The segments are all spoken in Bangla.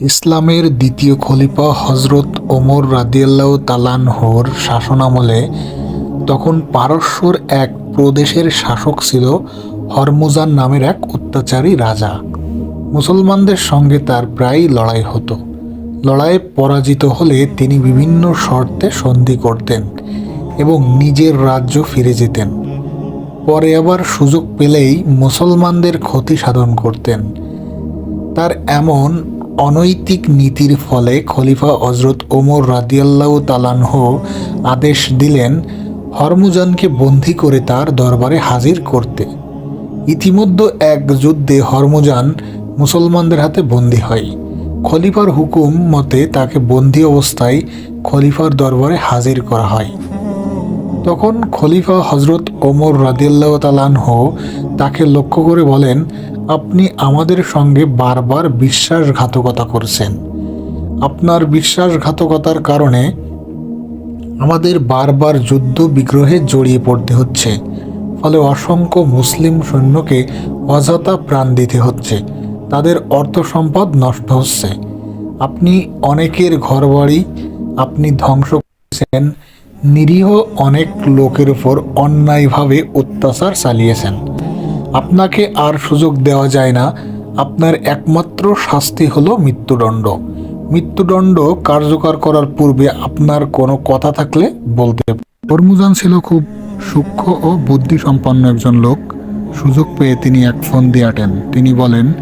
ইসলামের দ্বিতীয় খলিফা হজরত ওমর রাদিয়াল্লাহু তালানহর শাসনামলে তখন পারস্যর এক প্রদেশের শাসক ছিল হরমুজান নামের এক অত্যাচারী রাজা। মুসলমানদের সঙ্গে তার প্রায়ই লড়াই হতো। লড়াইয়ে পরাজিত হলে তিনি বিভিন্ন শর্তে সন্ধি করতেন এবং নিজের রাজ্য ফিরে যেতেন। পরে আবার সুযোগ পেলেই মুসলমানদের ক্ষতি সাধন করতেন। তার এমন অনৈতিক নীতির ফলে খলিফা হজরত ওমর রাদিয়াল্লাহু তালানহ আদেশ দিলেন হরমুজানকে বন্দী করে তার দরবারে হাজির করতে। ইতিমধ্যে এক যুদ্ধে হরমুজান মুসলমানদের হাতে বন্দী হয়। খলিফার হুকুম মতে তাকে বন্দী অবস্থায় খলিফার দরবারে হাজির করা হয়। তখন খলিফা হজরত ওমর রাদিয়াল্লাহ তালানহ তাকে লক্ষ্য করে বলেন আপনি আমাদের সঙ্গে বারবার বিশ্বাসঘাতকতা করছেন। আপনার বিশ্বাসঘাতকতার কারণে আমাদের বারবার যুদ্ধ বিগ্রহে জড়িয়ে পড়তে হচ্ছে, ফলে অসংখ্য মুসলিম সৈন্যকে অযথা প্রাণ দিতে হচ্ছে, তাদের অর্থ সম্পদ নষ্ট হচ্ছে। আপনি অনেকের ঘরবাড়ি আপনি ধ্বংস করেছেন, নিরীহ অনেক লোকের উপর অন্যায়ভাবে অত্যাচার চালিয়েছেন। আপনাকে আর সুযোগ দেওয়া যায় না। আপনার একমাত্র শাস্তি হলো মৃত্যুদণ্ড। মৃত্যুদণ্ড কার্যকর করার পূর্বে আপনার কোনো কথা থাকলে বলতে হরমুজান ছিল খুব সূক্ষ্ম ও বুদ্ধিসম্পন্ন একজন লোক। সুযোগ পেয়ে তিনি এক ফোন দিয়ে আটেন। তিনি বলেন,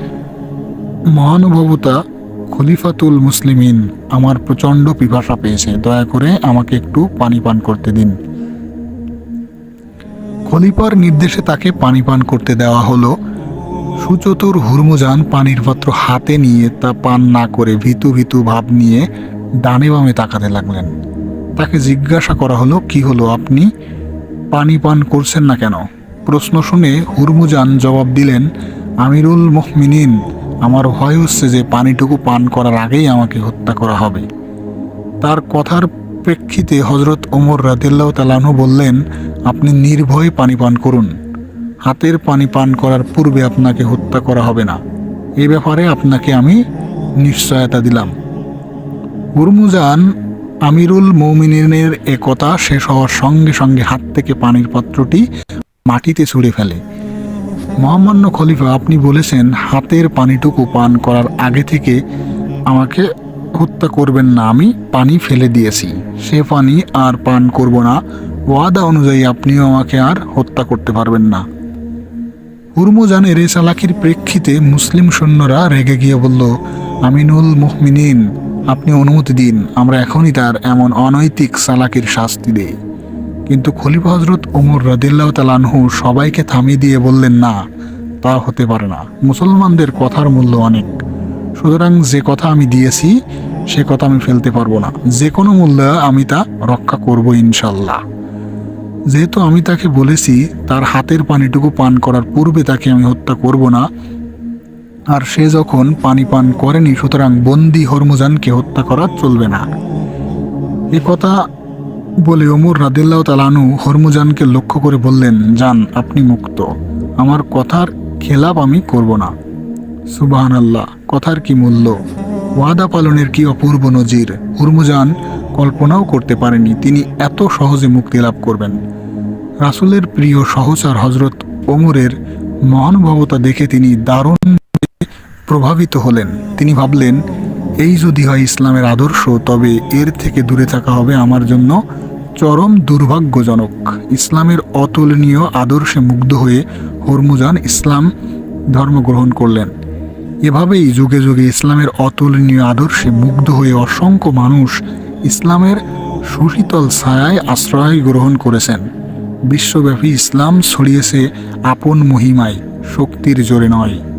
মহানুভবতা, খলিফাতুল মুসলিমিন আমার প্রচণ্ড পিপাসা পেয়েছে। দয়া করে আমাকে একটু পানি পান করতে দিন। খলিফার নির্দেশে তাকে পানি পান করতে দেওয়া হলো। সুচতুর হুরমুজান পানির পাত্র হাতে নিয়ে তা পান না করে ভীতু ভীতু ভাব নিয়ে ডানে বামে তাকাতে লাগলেন। তাকে জিজ্ঞাসা করা হলো, কি হলো আপনি? পানি পান করছেন না কেন? প্রশ্ন শুনে হুরমুজান জবাব দিলেন, আমিরুল মুহমিনিন আমার ভয় হচ্ছে যে পানিটুকু পান করার আগেই আমাকে হত্যা করা হবে। তার কথার প্রেক্ষিতে হজরত ওমর রাদিল্লাহ তালানহু বললেন, আপনি নির্ভয়ে পানি পান করুন। হাতের পানি পান করার পূর্বে আপনাকে হত্যা করা হবে না। এ ব্যাপারে আপনাকে আমি নিশ্চয়তা দিলাম। হুরমুজান আমিরুল মৌমিনের একতা শেষ হওয়ার সঙ্গে সঙ্গে হাত থেকে পানির পাত্রটি মাটিতে ছুঁড়ে ফেলে। মহামান্য খলিফা, আপনি বলেছেন, হাতের পানিটুকু পান করার আগে থেকে আমাকে হত্যা করবেন না, আমি পানি ফেলে দিয়েছি। সে পানি আর পান করব না। ওয়াদা অনুযায়ী আপনিও আমাকে আর হত্যা করতে পারবেন না। হুরমুজানের এই চালাকির প্রেক্ষিতে মুসলিম সৈন্যরা রেগে গিয়ে বলল, আমিনুল মুহমিনিন আপনি অনুমতি দিন, আমরা এখনই তার এমন অনৈতিক চালাকির শাস্তি দেই। কিন্তু খলিফা হজরত ওমর রদিল্লাহ তালানহু সবাইকে থামিয়ে দিয়ে বললেন, না, তা হতে পারে না। মুসলমানদের কথার মূল্য অনেক। সুতরাং যে কথা আমি দিয়েছি সে কথা আমি ফেলতে পারব না। যে কোনো মূল্যে আমি তা রক্ষা করব ইনশাল্লাহ যেহেতু আমি তাকে বলেছি, তার হাতের পানিটুকু পান করার পূর্বে তাকে আমি হত্যা করব না। আর সে যখন পানি পান করেনি, সুতরাং বন্দি হরমুজানকে হত্যা করা চলবে না। এ কথা বলে ওমর রাদিল্লাহ তালানু হরমুজানকে লক্ষ্য করে বললেন, যান, আপনি মুক্ত। আমার কথার খেলাপ আমি করব না। সুবাহান আল্লাহ কথার কি মূল্য? ওয়াদা পালনের কি অপূর্ব নজির? হুরমুজান কল্পনাও করতে পারেনি তিনি এত সহজে মুক্তি লাভ করবেন। রাসুলের প্রিয় সহচার হজরত ওমরের মহানুভবতা দেখে তিনি দারুণ প্রভাবিত হলেন। তিনি ভাবলেন, এই যদি হয় ইসলামের আদর্শ, তবে এর থেকে দূরে থাকা হবে আমার জন্য চরম দুর্ভাগ্যজনক। ইসলামের অতুলনীয় আদর্শে মুগ্ধ হয়ে হরমুজান ইসলাম ধর্ম গ্রহণ করলেন। এভাবেই যুগে যুগে ইসলামের অতুলনীয় আদর্শে মুগ্ধ হয়ে অসংখ্য মানুষ ইসলামের সুশীতল ছায়ায় আশ্রয় গ্রহণ করেছেন। বিশ্বব্যাপী ইসলাম ছড়িয়েছে আপন মহিমায়, শক্তির জোরে নয়।